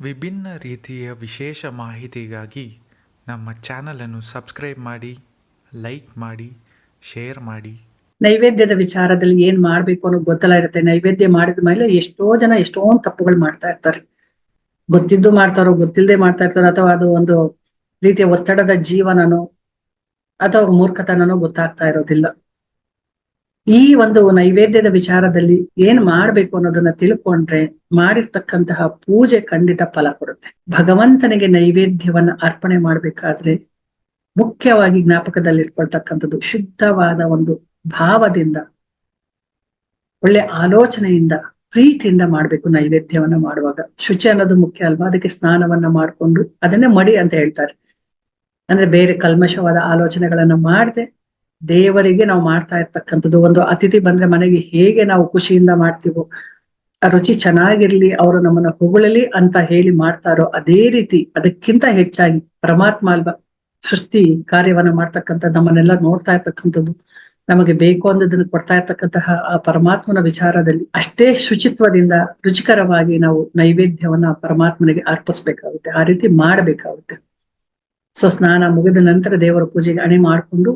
ವಿಭಿನ್ನ ರೀತಿಯ ವಿಶೇಷ ಮಾಹಿತಿಗಾಗಿ ನಮ್ಮ ಚಾನಲನ್ನು ಸಬ್ಸ್ಕ್ರೈಬ್ ಮಾಡಿ, ಲೈಕ್ ಮಾಡಿ, ಶೇರ್ ಮಾಡಿ. ನೈವೇದ್ಯದ ವಿಚಾರದಲ್ಲಿ ಏನ್ ಮಾಡ್ಬೇಕು ಅನ್ನೋ ಗೊತ್ತಲ್ಲ ಇರುತ್ತೆ. ನೈವೇದ್ಯ ಮಾಡಿದ ಮೇಲೆ ಎಷ್ಟೋ ಜನ ಎಷ್ಟೊಂದು ತಪ್ಪುಗಳು ಮಾಡ್ತಾ ಇರ್ತಾರೆ. ಗೊತ್ತಿದ್ದು ಮಾಡ್ತಾರೋ ಗೊತ್ತಿಲ್ಲದೆ ಮಾಡ್ತಾ ಇರ್ತಾರೋ, ಅಥವಾ ಅದು ಒಂದು ರೀತಿಯ ಒತ್ತಡದ ಜೀವನನೋ, ಅಥವಾ ಮೂರ್ಖತನನೋ ಗೊತ್ತಾಗ್ತಾ ಇರೋದಿಲ್ಲ. ಈ ಒಂದು ನೈವೇದ್ಯದ ವಿಚಾರದಲ್ಲಿ ಏನ್ ಮಾಡ್ಬೇಕು ಅನ್ನೋದನ್ನ ತಿಳ್ಕೊಂಡ್ರೆ ಮಾಡಿರ್ತಕ್ಕಂತಹ ಪೂಜೆ ಖಂಡಿತ ಫಲ ಕೊಡುತ್ತೆ. ಭಗವಂತನಿಗೆ ನೈವೇದ್ಯವನ್ನ ಅರ್ಪಣೆ ಮಾಡ್ಬೇಕಾದ್ರೆ ಮುಖ್ಯವಾಗಿ ಜ್ಞಾಪಕದಲ್ಲಿ ಇಟ್ಕೊಳ್ತಕ್ಕಂಥದ್ದು ಶುದ್ಧವಾದ ಒಂದು ಭಾವದಿಂದ, ಒಳ್ಳೆ ಆಲೋಚನೆಯಿಂದ, ಪ್ರೀತಿಯಿಂದ ಮಾಡ್ಬೇಕು ನೈವೇದ್ಯವನ್ನ ಮಾಡುವಾಗ. ಶುಚಿ ಅನ್ನೋದು ಮುಖ್ಯ ಅಲ್ವಾ? ಅದಕ್ಕೆ ಸ್ನಾನವನ್ನ ಮಾಡ್ಕೊಂಡು ಅದನ್ನೇ ಮಡಿ ಅಂತ ಹೇಳ್ತಾರೆ. ಅಂದ್ರೆ ಬೇರೆ ಕಲ್ಮಶವಾದ ಆಲೋಚನೆಗಳನ್ನ ಮಾಡದೆ ದೇವರಿಗೆ ನಾವು ಮಾಡ್ತಾ ಇರ್ತಕ್ಕಂಥದ್ದು ಒಂದು ಅತಿಥಿ ಬಂದ್ರೆ ಮನೆಗೆ ಹೇಗೆ ನಾವು ಖುಷಿಯಿಂದ ಮಾಡ್ತೀವೋ ರುಚಿ ಚೆನ್ನಾಗಿರ್ಲಿ, ಅವರು ನಮ್ಮನ್ನ ಹೊಗಳಲಿ ಅಂತ ಹೇಳಿ ಮಾಡ್ತಾರೋ ಅದೇ ರೀತಿ ಅದಕ್ಕಿಂತ ಹೆಚ್ಚಾಗಿ ಪರಮಾತ್ಮ ಅಲ್ವಾ ಸೃಷ್ಟಿ ಕಾರ್ಯವನ್ನ ಮಾಡ್ತಕ್ಕಂಥ ನಮ್ಮನ್ನೆಲ್ಲ ನೋಡ್ತಾ ಇರ್ತಕ್ಕಂಥದ್ದು. ನಮಗೆ ಬೇಕು ಅಂದದನ್ನು ಕೊಡ್ತಾ ಇರ್ತಕ್ಕಂತಹ ಆ ಪರಮಾತ್ಮನ ವಿಚಾರದಲ್ಲಿ ಅಷ್ಟೇ ಶುಚಿತ್ವದಿಂದ ರುಚಿಕರವಾಗಿ ನಾವು ನೈವೇದ್ಯವನ್ನ ಪರಮಾತ್ಮನಿಗೆ ಅರ್ಪಿಸ್ಬೇಕಾಗುತ್ತೆ, ಆ ರೀತಿ ಮಾಡಬೇಕಾಗುತ್ತೆ. ಸೊ, ಸ್ನಾನ ಮುಗಿದ ನಂತರ ದೇವರ ಪೂಜೆಗೆ ಅಣೆ ಮಾಡಿಕೊಂಡು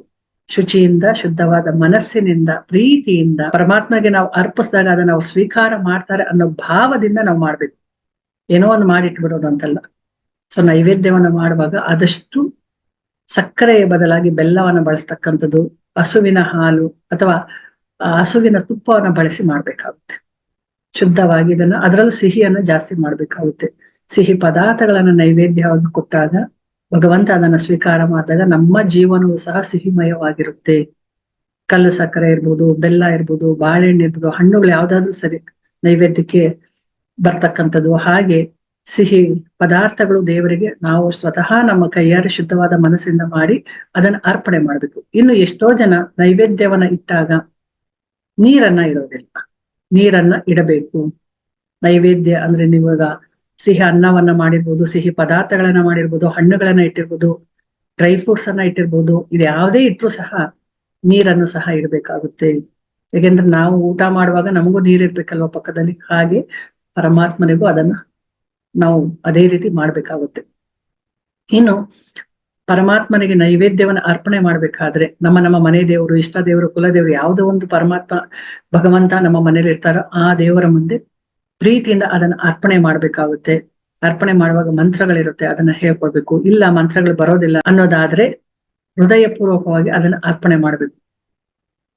ಶುಚಿಯಿಂದ, ಶುದ್ಧವಾದ ಮನಸ್ಸಿನಿಂದ, ಪ್ರೀತಿಯಿಂದ, ಪರಮಾತ್ಮಗೆ ನಾವು ಅರ್ಪಿಸಿದಾಗ ಅದನ್ನ ನಾವು ಸ್ವೀಕಾರ ಮಾಡ್ತಾರೆ ಅನ್ನೋ ಭಾವದಿಂದ ನಾವು ಮಾಡ್ಬೇಕು. ಏನೋ ಒಂದು ಮಾಡಿಟ್ಬಿಡೋದು ಅಂತಲ್ಲ. ಸೊ ನೈವೇದ್ಯವನ್ನ ಮಾಡುವಾಗ ಆದಷ್ಟು ಸಕ್ಕರೆಯ ಬದಲಾಗಿ ಬೆಲ್ಲವನ್ನ ಬಳಸ್ತಕ್ಕಂಥದ್ದು, ಹಸುವಿನ ಹಾಲು ಅಥವಾ ಹಸುವಿನ ತುಪ್ಪವನ್ನ ಬಳಸಿ ಮಾಡ್ಬೇಕಾಗುತ್ತೆ. ಶುದ್ಧವಾಗಿ ಇದನ್ನ, ಅದರಲ್ಲೂ ಸಿಹಿಯನ್ನ ಜಾಸ್ತಿ ಮಾಡ್ಬೇಕಾಗುತ್ತೆ. ಸಿಹಿ ಪದಾರ್ಥಗಳನ್ನ ನೈವೇದ್ಯವಾಗಿ ಕೊಟ್ಟಾಗ ಭಗವಂತ ಅದನ್ನ ಸ್ವೀಕಾರ ಮಾಡಿದಾಗ ನಮ್ಮ ಜೀವನವು ಸಹ ಸಿಹಿಮಯವಾಗಿರುತ್ತೆ. ಕಲ್ಲು ಸಕ್ಕರೆ ಇರ್ಬೋದು, ಬೆಲ್ಲ ಇರ್ಬೋದು, ಬಾಳೆಹಣ್ಣು ಇರ್ಬೋದು, ಹಣ್ಣುಗಳು ಯಾವ್ದಾದ್ರು ಸರಿ ನೈವೇದ್ಯಕ್ಕೆ ಬರ್ತಕ್ಕಂಥದ್ದು. ಹಾಗೆ ಸಿಹಿ ಪದಾರ್ಥಗಳು ದೇವರಿಗೆ ನಾವು ಸ್ವತಃ ನಮ್ಮ ಕೈಯಾರೆ ಶುದ್ಧವಾದ ಮನಸ್ಸಿಂದ ಮಾಡಿ ಅದನ್ನ ಅರ್ಪಣೆ ಮಾಡ್ಬೇಕು. ಇನ್ನು ಎಷ್ಟೋ ಜನ ನೈವೇದ್ಯವನ್ನ ಇಟ್ಟಾಗ ನೀರನ್ನ ಇಡೋದಿಲ್ಲ. ನೀರನ್ನ ಇಡಬೇಕು. ನೈವೇದ್ಯ ಅಂದ್ರೆ ನೀವಾಗ ಸಿಹಿ ಅನ್ನವನ್ನ ಮಾಡಿರ್ಬೋದು, ಸಿಹಿ ಪದಾರ್ಥಗಳನ್ನ ಮಾಡಿರ್ಬೋದು, ಹಣ್ಣುಗಳನ್ನ ಇಟ್ಟಿರ್ಬೋದು, ಡ್ರೈ ಫ್ರೂಟ್ಸ್ ಅನ್ನ ಇಟ್ಟಿರ್ಬೋದು, ಇದು ಯಾವುದೇ ಇಟ್ರು ಸಹ ನೀರನ್ನು ಸಹ ಇಡಬೇಕಾಗುತ್ತೆ. ಯಾಕೆಂದ್ರೆ ನಾವು ಊಟ ಮಾಡುವಾಗ ನಮಗೂ ನೀರಿರ್ಬೇಕಲ್ವ ಪಕ್ಕದಲ್ಲಿ? ಹಾಗೆ ಪರಮಾತ್ಮನಿಗೂ ಅದನ್ನ ನಾವು ಅದೇ ರೀತಿ ಮಾಡ್ಬೇಕಾಗುತ್ತೆ. ಇನ್ನು ಪರಮಾತ್ಮನಿಗೆ ನೈವೇದ್ಯವನ್ನು ಅರ್ಪಣೆ ಮಾಡ್ಬೇಕಾದ್ರೆ ನಮ್ಮ ನಮ್ಮ ಮನೆ ದೇವರು, ಇಷ್ಟ ದೇವರು ಕುಲದೇವರು ಯಾವುದೋ ಒಂದು ಪರಮಾತ್ಮ, ಭಗವಂತ ನಮ್ಮ ಮನೇಲಿ ಇರ್ತಾರೋ ಆ ದೇವರ ಮುಂದೆ ಪ್ರೀತಿಯಿಂದ ಅದನ್ನ ಅರ್ಪಣೆ ಮಾಡ್ಬೇಕಾಗುತ್ತೆ. ಅರ್ಪಣೆ ಮಾಡುವಾಗ ಮಂತ್ರಗಳಿರುತ್ತೆ, ಅದನ್ನ ಹೇಳ್ಕೊಡ್ಬೇಕು ಇಲ್ಲ ಮಂತ್ರಗಳು ಬರೋದಿಲ್ಲ ಅನ್ನೋದಾದ್ರೆ ಹೃದಯ ಪೂರ್ವಕವಾಗಿ ಅದನ್ನ ಅರ್ಪಣೆ ಮಾಡ್ಬೇಕು.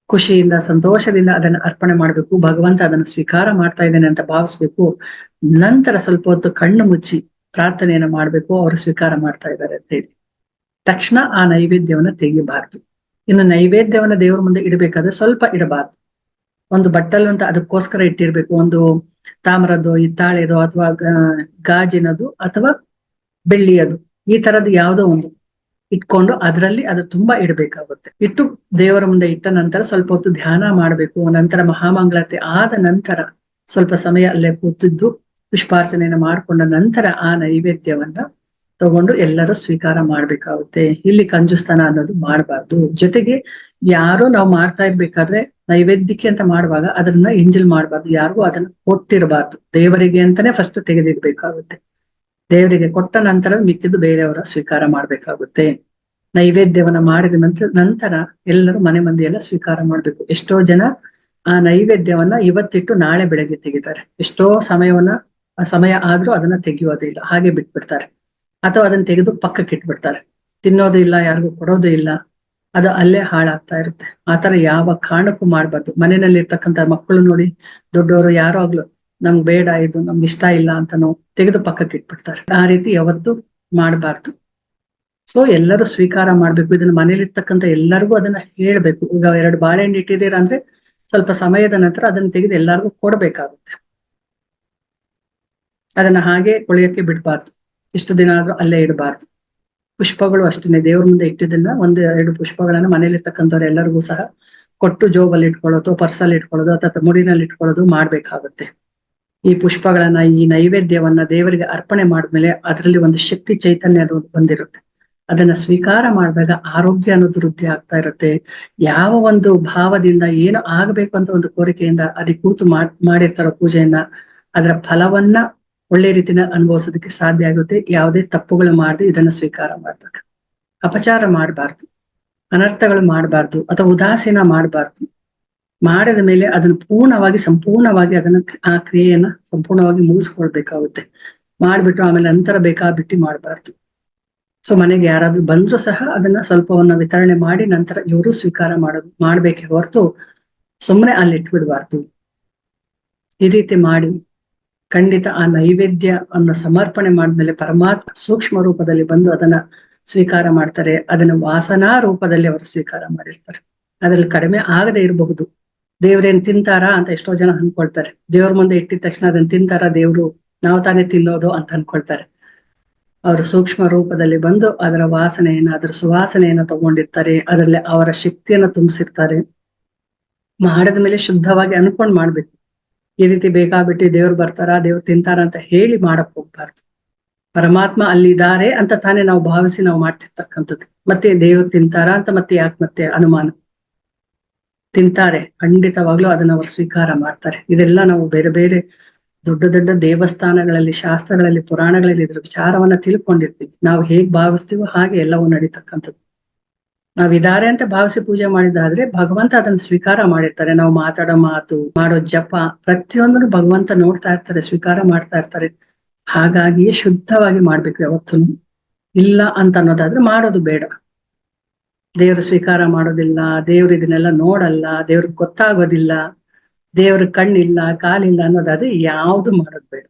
ಖುಷಿಯಿಂದ, ಸಂತೋಷದಿಂದ ಅದನ್ನ ಅರ್ಪಣೆ ಮಾಡ್ಬೇಕು. ಭಗವಂತ ಅದನ್ನ ಸ್ವೀಕಾರ ಮಾಡ್ತಾ ಇದ್ದೇನೆ ಅಂತ ಭಾವಿಸ್ಬೇಕು. ನಂತರ ಸ್ವಲ್ಪ ಹೊತ್ತು ಕಣ್ಣು ಮುಚ್ಚಿ ಪ್ರಾರ್ಥನೆಯನ್ನ ಮಾಡ್ಬೇಕು. ಅವರು ಸ್ವೀಕಾರ ಮಾಡ್ತಾ ಇದ್ದಾರೆ ಅಂತ ಹೇಳಿ. ತಕ್ಷಣ ಆ ನೈವೇದ್ಯವನ್ನ ತೆಗಿಬಾರ್ದು. ಇನ್ನು ನೈವೇದ್ಯವನ್ನ ದೇವರ ಮುಂದೆ ಇಡಬೇಕಾದ್ರೆ ಸ್ವಲ್ಪ ಇಡಬಾರ್ದು. ಒಂದು ಬಟ್ಟಲು ಅಂತ ಅದಕ್ಕೋಸ್ಕರ ಇಟ್ಟಿರ್ಬೇಕು. ಒಂದು ತಾಮ್ರದ್ದು, ಹಿತ್ತಾಳೆದು ಅಥವಾ ಗಾಜಿನದು ಅಥವಾ ಬೆಳ್ಳಿಯದು. ಈ ತರದ್ದು ಯಾವುದೋ ಒಂದು ಇಟ್ಕೊಂಡು ಅದರಲ್ಲಿ ಅದು ತುಂಬಾ ಇಡಬೇಕಾಗುತ್ತೆ. ಇಟ್ಟು ದೇವರ ಮುಂದೆ ಇಟ್ಟ ನಂತರ ಸ್ವಲ್ಪ ಹೊತ್ತು ಧ್ಯಾನ ಮಾಡಬೇಕು. ನಂತರ ಮಹಾಮಂಗಳತೆ ಆದ ನಂತರ ಸ್ವಲ್ಪ ಸಮಯ ಅಲ್ಲೇ ಕೂತಿದ್ದು, ಪುಷ್ಪಾರ್ಚನೆಯನ್ನು ಮಾಡ್ಕೊಂಡ ನಂತರ ಆ ನೈವೇದ್ಯವನ್ನ ತಗೊಂಡು ಎಲ್ಲರೂ ಸ್ವೀಕಾರ ಮಾಡ್ಬೇಕಾಗುತ್ತೆ. ಇಲ್ಲಿ ಕಂಜುಸ್ತಾನ ಅನ್ನೋದು ಮಾಡಬಾರ್ದು. ಜೊತೆಗೆ ಯಾರು ನಾವು ಮಾಡ್ತಾ ಇರ್ಬೇಕಾದ್ರೆ ನೈವೇದ್ಯಕ್ಕೆ ಅಂತ ಮಾಡುವಾಗ ಅದನ್ನ ಎಂಜಲ್ ಮಾಡಬಾರ್ದು. ಯಾರಿಗೂ ಅದನ್ನ ಕೊಟ್ಟಿರಬಾರ್ದು. ದೇವರಿಗೆ ಅಂತಾನೆ ಫಸ್ಟ್ ತೆಗೆದಿಡ್ಬೇಕಾಗುತ್ತೆ. ದೇವರಿಗೆ ಕೊಟ್ಟ ನಂತರ ಮಿಕ್ಕಿದ್ದು ಬೇರೆಯವರ ಸ್ವೀಕಾರ ಮಾಡ್ಬೇಕಾಗುತ್ತೆ. ನೈವೇದ್ಯವನ್ನ ಮಾಡಿದ ನಂತರ ನಂತರ ಎಲ್ಲರೂ ಮನೆ ಮಂದಿ ಎಲ್ಲ ಸ್ವೀಕಾರ ಮಾಡ್ಬೇಕು. ಎಷ್ಟೋ ಜನ ಆ ನೈವೇದ್ಯವನ್ನ ಇವತ್ತಿಟ್ಟು ನಾಳೆ ಬೆಳಗ್ಗೆ ತೆಗಿತಾರೆ. ಎಷ್ಟೋ ಸಮಯವನ್ನ, ಸಮಯ ಆದ್ರೂ ಅದನ್ನ ತೆಗೆಯೋದಿಲ್ಲ ಹಾಗೆ ಬಿಟ್ಬಿಡ್ತಾರೆ. ಅಥವಾ ಅದನ್ನ ತೆಗೆದು ಪಕ್ಕಕ್ಕೆ ಇಟ್ಬಿಡ್ತಾರೆ. ತಿನ್ನೋದು ಇಲ್ಲ, ಯಾರಿಗೂ ಕೊಡೋದು ಇಲ್ಲ, ಅದು ಅಲ್ಲೇ ಹಾಳಾಗ್ತಾ ಇರುತ್ತೆ. ಆತರ ಯಾವ ಕಾರಣಕ್ಕೂ ಮಾಡ್ಬಾರ್ದು. ಮನೆಯಲ್ಲಿ ಇರ್ತಕ್ಕಂಥ ಮಕ್ಕಳು ನೋಡಿ, ದೊಡ್ಡವರು ಯಾರೋ ಆಗ್ಲು ನಮ್ಗೆ ಬೇಡ, ಇದು ನಮ್ಗೆ ಇಷ್ಟ ಇಲ್ಲ ಅಂತ ನಾವು ತೆಗೆದು ಪಕ್ಕಕ್ಕೆ ಇಟ್ಬಿಡ್ತಾರೆ. ಆ ರೀತಿ ಯಾವತ್ತು ಮಾಡಬಾರ್ದು. ಸೊ ಎಲ್ಲರೂ ಸ್ವೀಕಾರ ಮಾಡ್ಬೇಕು. ಇದನ್ನ ಮನೇಲಿ ಇರ್ತಕ್ಕಂಥ ಎಲ್ಲರಿಗೂ ಅದನ್ನ ಹೇಳ್ಬೇಕು. ಈಗ ಎರಡು ಬಾಳೆಹಣ್ಣು ಇಟ್ಟಿದ್ದೀರಾ ಅಂದ್ರೆ ಸ್ವಲ್ಪ ಸಮಯದ ನಂತರ ಅದನ್ನ ತೆಗೆದು ಎಲ್ಲರಿಗೂ ಕೊಡ್ಬೇಕಾಗುತ್ತೆ. ಅದನ್ನ ಹಾಗೆ ಕೊಳೆಯಕ್ಕೆ ಬಿಡ್ಬಾರ್ದು. ಇಷ್ಟು ದಿನ ಆದ್ರೂ ಅಲ್ಲೇ ಇಡಬಾರ್ದು. ಪುಷ್ಪಗಳು ಅಷ್ಟೇನೆ, ದೇವ್ರ ಮುಂದೆ ಇಟ್ಟಿದ್ದನ್ನ ಒಂದು ಎರಡು ಪುಷ್ಪಗಳನ್ನ ಮನೇಲಿ ಇರ್ತಕ್ಕಂಥವ್ರು ಎಲ್ಲರಿಗೂ ಸಹ ಕೊಟ್ಟು ಜೋಬಲ್ಲಿ ಇಟ್ಕೊಳ್ಳೋದು, ಪರ್ಸಲ್ಲಿ ಇಟ್ಕೊಳ್ಳೋದು, ಅಥವಾ ಮುಡಿನಲ್ಲಿ ಇಟ್ಕೊಳ್ಳೋದು ಮಾಡ್ಬೇಕಾಗುತ್ತೆ. ಈ ಪುಷ್ಪಗಳನ್ನ, ಈ ನೈವೇದ್ಯವನ್ನ ದೇವರಿಗೆ ಅರ್ಪಣೆ ಮಾಡಿದ್ಮೇಲೆ ಅದರಲ್ಲಿ ಒಂದು ಶಕ್ತಿ ಚೈತನ್ಯ ಅದು ಬಂದಿರುತ್ತೆ. ಅದನ್ನ ಸ್ವೀಕಾರ ಮಾಡಿದಾಗ ಆರೋಗ್ಯ ಅನ್ನೋದು ವೃದ್ಧಿ ಆಗ್ತಾ ಇರುತ್ತೆ. ಯಾವ ಒಂದು ಭಾವದಿಂದ ಏನು ಆಗ್ಬೇಕು ಅಂತ ಒಂದು ಕೋರಿಕೆಯಿಂದ ಅದಕ್ಕೆ ಕೂತು ಮಾಡ್, ಮಾಡಿರ್ತಾರೋ ಪೂಜೆಯನ್ನ, ಅದರ ಫಲವನ್ನ ಒಳ್ಳೆ ರೀತಿನ ಅನುಭವಿಸೋದಕ್ಕೆ ಸಾಧ್ಯ ಆಗುತ್ತೆ. ಯಾವುದೇ ತಪ್ಪುಗಳು ಮಾಡದೆ ಇದನ್ನ ಸ್ವೀಕಾರ ಮಾಡ್ಬೇಕು. ಅಪಚಾರ ಮಾಡಬಾರ್ದು. ಅನರ್ಥಗಳು ಮಾಡಬಾರ್ದು. ಅಥವಾ ಉದಾಸೀನ ಮಾಡಬಾರ್ದು. ಮಾಡಿದ ಮೇಲೆ ಅದನ್ನ ಪೂರ್ಣವಾಗಿ, ಸಂಪೂರ್ಣವಾಗಿ ಅದನ್ನ ಆ ಕ್ರಿಯೆಯನ್ನ ಸಂಪೂರ್ಣವಾಗಿ ಮುಗಿಸ್ಕೊಳ್ಬೇಕಾಗುತ್ತೆ. ಮಾಡ್ಬಿಟ್ಟು ಆಮೇಲೆ ನಂತರ ಬೇಕಾ ಬಿಟ್ಟು ಮಾಡಬಾರ್ದು. ಸೊ, ಮನೆಗೆ ಯಾರಾದ್ರೂ ಬಂದ್ರು ಸಹ ಅದನ್ನ ಸ್ವಲ್ಪವನ್ನ ವಿತರಣೆ ಮಾಡಿ ನಂತರ ಇವರು ಸ್ವೀಕಾರ ಮಾಡೋದು ಮಾಡ್ಬೇಕೆ ಹೊರತು ಸುಮ್ಮನೆ ಅಲ್ಲಿ ಇಟ್ಬಿಡ್ಬಾರ್ದು ಈ ರೀತಿ ಮಾಡಿ ಖಂಡಿತ ಆ ನೈವೇದ್ಯ ಅನ್ನ ಸಮರ್ಪಣೆ ಮಾಡಿದ್ಮೇಲೆ ಪರಮಾತ್ಮ ಸೂಕ್ಷ್ಮ ರೂಪದಲ್ಲಿ ಬಂದು ಅದನ್ನ ಸ್ವೀಕಾರ ಮಾಡ್ತಾರೆ, ಅದನ್ನ ವಾಸನಾ ರೂಪದಲ್ಲಿ ಅವರು ಸ್ವೀಕಾರ ಮಾಡಿರ್ತಾರೆ. ಅದ್ರಲ್ಲಿ ಕಡಿಮೆ ಆಗದೆ ಇರಬಹುದು. ದೇವ್ರೇನ್ ತಿಂತಾರಾ ಅಂತ ಎಷ್ಟೋ ಜನ ಅನ್ಕೊಳ್ತಾರೆ. ದೇವ್ರ ಮುಂದೆ ಇಟ್ಟಿದ ತಕ್ಷಣ ಅದನ್ನ ತಿಂತಾರ ದೇವ್ರು, ನಾವು ತಾನೇ ತಿನ್ನೋದು ಅಂತ ಅನ್ಕೊಳ್ತಾರೆ. ಅವರು ಸೂಕ್ಷ್ಮ ರೂಪದಲ್ಲಿ ಬಂದು ಅದರ ವಾಸನೆಯನ್ನ, ಅದರ ಸುವಾಸನೆಯನ್ನ ತಗೊಂಡಿರ್ತಾರೆ, ಅದರಲ್ಲಿ ಅವರ ಶಕ್ತಿಯನ್ನ ತುಂಬಿಸಿರ್ತಾರೆ. ಮಾಡಿದ ಮೇಲೆ ಶುದ್ಧವಾಗಿ ಅನ್ಕೊಂಡ್ ಮಾಡ್ಬೇಕು. ಈ ರೀತಿ ಬೇಕಾಬಿಟ್ಟಿ ದೇವ್ರು ಬರ್ತಾರ, ದೇವ್ರು ತಿಂತಾರ ಅಂತ ಹೇಳಿ ಮಾಡಕ್ ಹೋಗ್ಬಾರ್ದು. ಪರಮಾತ್ಮ ಅಲ್ಲಿದ್ದಾರೆ ಅಂತ ತಾನೇ ನಾವು ಭಾವಿಸಿ ನಾವು ಮಾಡ್ತಿರ್ತಕ್ಕಂಥದ್ದು. ಮತ್ತೆ ದೇವ್ರು ತಿಂತಾರ ಅಂತ ಮತ್ತೆ ಯಾಕೆ ಮತ್ತೆ ಅನುಮಾನ. ತಿಂತಾರೆ, ಖಂಡಿತವಾಗ್ಲೂ ಅದನ್ನ ಅವರು ಸ್ವೀಕಾರ ಮಾಡ್ತಾರೆ. ಇದೆಲ್ಲ ನಾವು ಬೇರೆ ಬೇರೆ ದೊಡ್ಡ ದೊಡ್ಡ ದೇವಸ್ಥಾನಗಳಲ್ಲಿ, ಶಾಸ್ತ್ರಗಳಲ್ಲಿ, ಪುರಾಣಗಳಲ್ಲಿ ಇದ್ರ ವಿಚಾರವನ್ನ ತಿಳ್ಕೊಂಡಿರ್ತೀವಿ. ನಾವು ಹೇಗ್ ಭಾವಿಸ್ತೀವೋ ಹಾಗೆ ಎಲ್ಲವೂ ನಡೀತಕ್ಕಂಥದ್ದು. ನಾವ್ ಇದಾರೆ ಅಂತ ಭಾವಿಸಿ ಪೂಜೆ ಮಾಡಿದಾದ್ರೆ ಭಗವಂತ ಅದನ್ನ ಸ್ವೀಕಾರ ಮಾಡಿರ್ತಾರೆ. ನಾವು ಮಾತಾಡೋ ಮಾತು, ಮಾಡೋ ಜಪ, ಪ್ರತಿಯೊಂದನ್ನು ಭಗವಂತ ನೋಡ್ತಾ ಇರ್ತಾರೆ, ಸ್ವೀಕಾರ ಮಾಡ್ತಾ ಇರ್ತಾರೆ. ಹಾಗಾಗಿಯೇ ಶುದ್ಧವಾಗಿ ಮಾಡ್ಬೇಕು ಯಾವತ್ತೂ. ಇಲ್ಲ ಅಂತ ಅನ್ನೋದಾದ್ರೆ ಮಾಡೋದು ಬೇಡ. ದೇವರು ಸ್ವೀಕಾರ ಮಾಡೋದಿಲ್ಲ, ದೇವ್ರ ಇದನ್ನೆಲ್ಲ ನೋಡಲ್ಲ, ದೇವ್ರಿಗೆ ಗೊತ್ತಾಗೋದಿಲ್ಲ, ದೇವ್ರ ಕಣ್ಣಿಲ್ಲ, ಕಾಲಿಲ್ಲ ಅನ್ನೋದಾದ್ರೆ ಯಾವ್ದು ಮಾಡೋದು ಬೇಡ.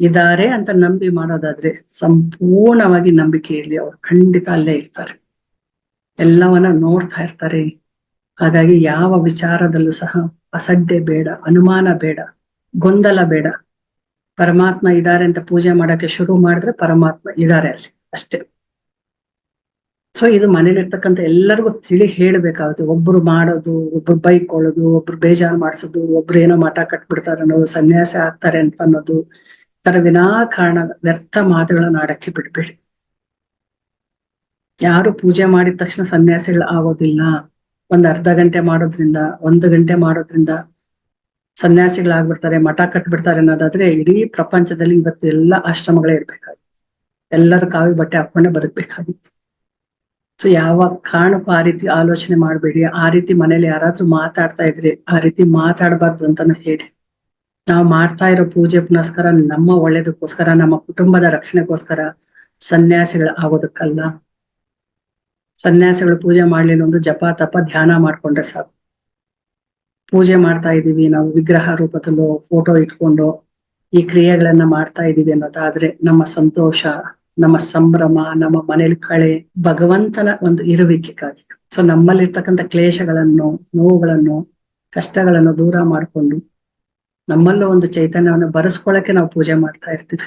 ಇದಾರೆ ಅಂತ ನಂಬಿ ಮಾಡೋದಾದ್ರೆ ಸಂಪೂರ್ಣವಾಗಿ ನಂಬಿಕೆಯಲ್ಲಿ ಅವ್ರು ಖಂಡಿತ ಅಲ್ಲೇ ಇರ್ತಾರೆ. ಎಲ್ಲವನ್ನ ನೋಡ್ತಾ ಇರ್ತಾರೆ. ಹಾಗಾಗಿ ಯಾವ ವಿಚಾರದಲ್ಲೂ ಸಹ ಅಸಡ್ಡೆ ಬೇಡ, ಅನುಮಾನ ಬೇಡ, ಗೊಂದಲ ಬೇಡ. ಪರಮಾತ್ಮ ಇದ್ದಾರೆ ಅಂತ ಪೂಜೆ ಮಾಡಕ್ಕೆ ಶುರು ಮಾಡಿದ್ರೆ ಪರಮಾತ್ಮ ಇದ್ದಾರೆ ಅಲ್ಲಿ ಅಷ್ಟೇ. ಸೊ ಇದು ಮನೇಲಿರ್ತಕ್ಕಂಥ ಎಲ್ಲರಿಗೂ ತಿಳಿ ಹೇಳ್ಬೇಕಾಗುತ್ತೆ. ಒಬ್ರು ಮಾಡೋದು, ಒಬ್ರು ಬೈಕೊಳ್ಳೋದು ಒಬ್ರು ಬೇಜಾರು ಮಾಡಿಸೋದು, ಒಬ್ರು ಏನೋ ಮಠ ಕಟ್ಬಿಡ್ತಾರೆ ಅನ್ನೋದು, ಸನ್ಯಾಸ ಆಗ್ತಾರೆ ಅಂತ ಅನ್ನೋದು ತರ ವಿನಾಕಾರಣ ವ್ಯರ್ಥ ಮಾತುಗಳನ್ನ ಆಡಕ್ಕೆ ಬಿಡ್ಬೇಡಿ. ಯಾರು ಪೂಜೆ ಮಾಡಿದ ತಕ್ಷಣ ಸನ್ಯಾಸಿಗಳು ಆಗೋದಿಲ್ಲ. ಒಂದ್ ಅರ್ಧ ಗಂಟೆ ಮಾಡೋದ್ರಿಂದ, ಒಂದು ಗಂಟೆ ಮಾಡೋದ್ರಿಂದ ಸನ್ಯಾಸಿಗಳಾಗ್ಬಿಡ್ತಾರೆ ಮಠ ಕಟ್ಬಿಡ್ತಾರೆ ಅನ್ನೋದಾದ್ರೆ ಇಡೀ ಪ್ರಪಂಚದಲ್ಲಿ ಇವತ್ತು ಎಲ್ಲ ಆಶ್ರಮಗಳೇ ಇರ್ಬೇಕಾಗಿತ್ತು. ಎಲ್ಲರೂ ಕಾವಿ ಬಟ್ಟೆ ಹಾಕೊಂಡೆ ಬದುಕ್ಬೇಕಾಗಿತ್ತು. ಸೊ ಯಾವ ಕಾರಣಕ್ಕೂ ಆ ರೀತಿ ಆಲೋಚನೆ ಮಾಡಬೇಡಿ. ಆ ರೀತಿ ಮನೇಲಿ ಯಾರಾದ್ರೂ ಮಾತಾಡ್ತಾ ಇದ್ರೆ ಆ ರೀತಿ ಮಾತಾಡಬಾರ್ದು ಅಂತಾನು ಹೇಳಿ. ನಾವು ಮಾಡ್ತಾ ಇರೋ ಪೂಜೆ ಪುನಸ್ಕಾರ ನಮ್ಮ ಒಳ್ಳೇದಕ್ಕೋಸ್ಕರ, ನಮ್ಮ ಕುಟುಂಬದ ರಕ್ಷಣೆಗೋಸ್ಕರ ಸನ್ಯಾಸಿಗಳು ಆಗೋದಕ್ಕಲ್ಲ. ಸನ್ಯಾಸಿಗಳು ಪೂಜೆ ಮಾಡ್ಲಿಲ್ಲ ಒಂದು ಜಪ ತಪ ಧ್ಯಾನ ಮಾಡ್ಕೊಂಡ್ರೆ ಸಾಕು. ಪೂಜೆ ಮಾಡ್ತಾ ಇದೀವಿ ನಾವು ವಿಗ್ರಹ ರೂಪದಲ್ಲೋ ಫೋಟೋ ಇಟ್ಕೊಂಡು ಈ ಕ್ರಿಯೆಗಳನ್ನ ಮಾಡ್ತಾ ಇದೀವಿ ಅನ್ನೋದಾದ್ರೆ ನಮ್ಮ ಸಂತೋಷ, ನಮ್ಮ ಸಂಭ್ರಮ, ನಮ್ಮ ಮನೇಲಿ ಕಳೆ, ಭಗವಂತನ ಒಂದು ಇರುವಿಕೆಗಾಗಿ. ಸೊ ನಮ್ಮಲ್ಲಿರ್ತಕ್ಕಂಥ ಕ್ಲೇಶಗಳನ್ನು, ನೋವುಗಳನ್ನು, ಕಷ್ಟಗಳನ್ನು ದೂರ ಮಾಡಿಕೊಂಡು ನಮ್ಮಲ್ಲೂ ಒಂದು ಚೈತನ್ಯವನ್ನು ಬರೆಸ್ಕೊಳಕ್ಕೆ ನಾವು ಪೂಜೆ ಮಾಡ್ತಾ ಇರ್ತೀವಿ.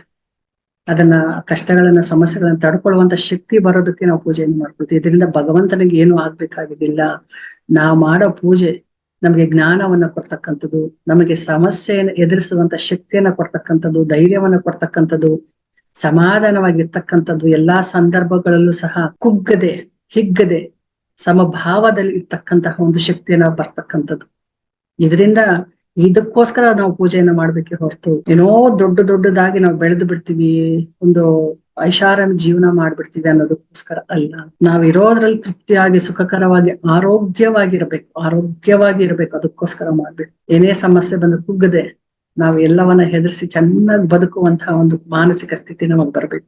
ಅದನ್ನ ಕಷ್ಟಗಳನ್ನ, ಸಮಸ್ಯೆಗಳನ್ನ ತಡ್ಕೊಳ್ಳುವಂತ ಶಕ್ತಿ ಬರೋದಕ್ಕೆ ನಾವು ಪೂಜೆಯನ್ನು ಮಾಡ್ಕೊಳ್ತೀವಿ. ಇದರಿಂದ ಭಗವಂತನಿಗೆ ಏನು ಆಗ್ಬೇಕಾಗಿದ್ದಿಲ್ಲ. ನಾವು ಮಾಡೋ ಪೂಜೆ ನಮಗೆ ಜ್ಞಾನವನ್ನ ಕೊಡ್ತಕ್ಕಂಥದ್ದು, ನಮಗೆ ಸಮಸ್ಯೆಯನ್ನು ಎದುರಿಸುವಂತ ಶಕ್ತಿಯನ್ನ ಕೊಡ್ತಕ್ಕಂಥದ್ದು, ಧೈರ್ಯವನ್ನ ಕೊಡ್ತಕ್ಕಂಥದ್ದು, ಸಮಾಧಾನವಾಗಿರ್ತಕ್ಕಂಥದ್ದು, ಎಲ್ಲಾ ಸಂದರ್ಭಗಳಲ್ಲೂ ಸಹ ಕುಗ್ಗದೆ, ಹಿಗ್ಗದೆ ಸಮಭಾವದಲ್ಲಿ ಇರ್ತಕ್ಕಂತಹ ಒಂದು ಶಕ್ತಿಯನ್ನ ಬರ್ತಕ್ಕಂಥದ್ದು. ಇದರಿಂದ ಇದಕ್ಕೋಸ್ಕರ ನಾವು ಪೂಜೆಯನ್ನ ಮಾಡ್ಬೇಕೆ ಹೊರತು ಏನೋ ದೊಡ್ಡ ದೊಡ್ಡದಾಗಿ ನಾವು ಬೆಳೆದು ಬಿಡ್ತೀವಿ, ಒಂದು ಐಷಾರಾಮಿ ಜೀವನ ಮಾಡ್ಬಿಡ್ತೀವಿ ಅನ್ನೋದಕ್ಕೋಸ್ಕರ ಅಲ್ಲ. ನಾವಿರೋದ್ರಲ್ಲಿ ತೃಪ್ತಿಯಾಗಿ, ಸುಖಕರವಾಗಿ, ಆರೋಗ್ಯವಾಗಿರ್ಬೇಕು ಆರೋಗ್ಯವಾಗಿ ಇರ್ಬೇಕು ಅದಕ್ಕೋಸ್ಕರ ಮಾಡ್ಬೇಕು. ಏನೇ ಸಮಸ್ಯೆ ಬಂದು ಕುಗ್ಗದೆ ನಾವು ಎಲ್ಲವನ್ನ ಹೆದರ್ಸಿ ಚೆನ್ನಾಗಿ ಬದುಕುವಂತಹ ಒಂದು ಮಾನಸಿಕ ಸ್ಥಿತಿ ನಮಗ್ ಬರ್ಬೇಕು.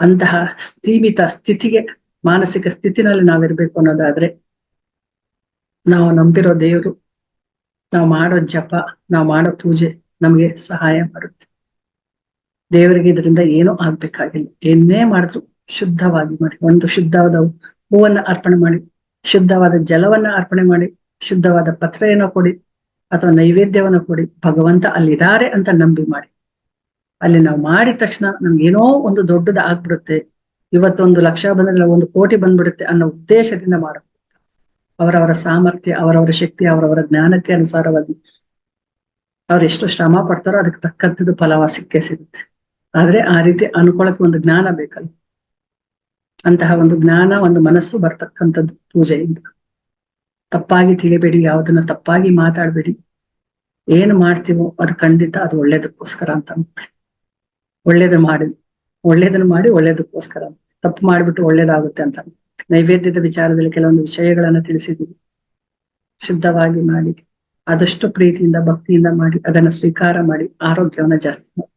ಅಂತಹ ಸ್ಥೀಮಿತ ಸ್ಥಿತಿಗೆ, ಮಾನಸಿಕ ಸ್ಥಿತಿನಲ್ಲಿ ನಾವಿರ್ಬೇಕು ಅನ್ನೋದಾದ್ರೆ, ನಾವು ನಂಬಿರೋ ದೇವರು ನಾವು ಮಾಡೋ ಜಪ, ನಾವು ಮಾಡೋ ಪೂಜೆ ನಮಗೆ ಸಹಾಯ ಮಾಡುತ್ತೆ ದೇವರಿಗೆ ಇದರಿಂದ ಏನೂ ಆಗ್ಬೇಕಾಗಿಲ್ಲ. ಏನೇ ಮಾಡಿದ್ರು ಶುದ್ಧವಾಗಿ ಮಾಡಿ, ಒಂದು ಶುದ್ಧವಾದ ಹೂವನ್ನ ಅರ್ಪಣೆ ಮಾಡಿ, ಶುದ್ಧವಾದ ಜಲವನ್ನ ಅರ್ಪಣೆ ಮಾಡಿ, ಶುದ್ಧವಾದ ಪತ್ರೆಯನ್ನ ಕೊಡಿ, ಅಥವಾ ನೈವೇದ್ಯವನ್ನ ಕೊಡಿ, ಭಗವಂತ ಅಲ್ಲಿದ್ದಾರೆ ಅಂತ ನಂಬಿ ಮಾಡಿ. ಅಲ್ಲಿ ನಾವು ಮಾಡಿದ ತಕ್ಷಣ ನಮ್ಗೆ ಏನೋ ಒಂದು ದೊಡ್ಡದ ಆಗ್ಬಿಡುತ್ತೆ ಇವತ್ತೊಂದು ಲಕ್ಷ ಬಂದ್ರೆ ಒಂದು ಕೋಟಿ ಬಂದ್ಬಿಡುತ್ತೆ ಅನ್ನೋ ಉದ್ದೇಶದಿಂದ ಮಾಡ. ಅವರವರ ಸಾಮರ್ಥ್ಯ, ಅವರವರ ಶಕ್ತಿ, ಅವರವರ ಜ್ಞಾನಕ್ಕೆ ಅನುಸಾರವಾಗಿ ಅವ್ರು ಎಷ್ಟು ಶ್ರಮ ಪಡ್ತಾರೋ ಅದಕ್ಕೆ ತಕ್ಕಂಥದ್ದು ಫಲವ ಸಿಕ್ಕೇ ಸಿಗುತ್ತೆ. ಆದ್ರೆ ಆ ರೀತಿ ಅನ್ಕೊಳಕ್ಕೆ ಒಂದು ಜ್ಞಾನ ಬೇಕಲ್ಲ. ಅಂತಹ ಒಂದು ಜ್ಞಾನ, ಒಂದು ಮನಸ್ಸು ಬರ್ತಕ್ಕಂಥದ್ದು ಪೂಜೆಯಿಂದ ತಪ್ಪಾಗಿ ತಿಳಿಬೇಡಿ, ಯಾವ್ದನ್ನ ತಪ್ಪಾಗಿ ಮಾತಾಡ್ಬೇಡಿ. ಏನು ಮಾಡ್ತೀವೋ ಅದು ಖಂಡಿತ ಅದು ಒಳ್ಳೇದಕ್ಕೋಸ್ಕರ ಅಂತ ಅನ್ಕೊಳ್ಳಿ ಒಳ್ಳೇದು ಮಾಡಿ, ಒಳ್ಳೇದನ್ನ ಮಾಡಿ ಒಳ್ಳೇದಕ್ಕೋಸ್ಕರ. ತಪ್ಪು ಮಾಡ್ಬಿಟ್ಟು ಒಳ್ಳೇದಾಗುತ್ತೆ ಅಂತ. ನೈವೇದ್ಯದ ವಿಚಾರದಲ್ಲಿ ಕೆಲವೊಂದು ವಿಷಯಗಳನ್ನ ತಿಳಿಸಿದ್ದೀವಿ ಶುದ್ಧವಾಗಿ ಮಾಡಿ, ಆದಷ್ಟು ಪ್ರೀತಿಯಿಂದ, ಭಕ್ತಿಯಿಂದ ಮಾಡಿ, ಅದನ್ನ ಸ್ವೀಕಾರ ಮಾಡಿ, ಆರೋಗ್ಯವನ್ನ ಜಾಸ್ತಿ ಮಾಡಿ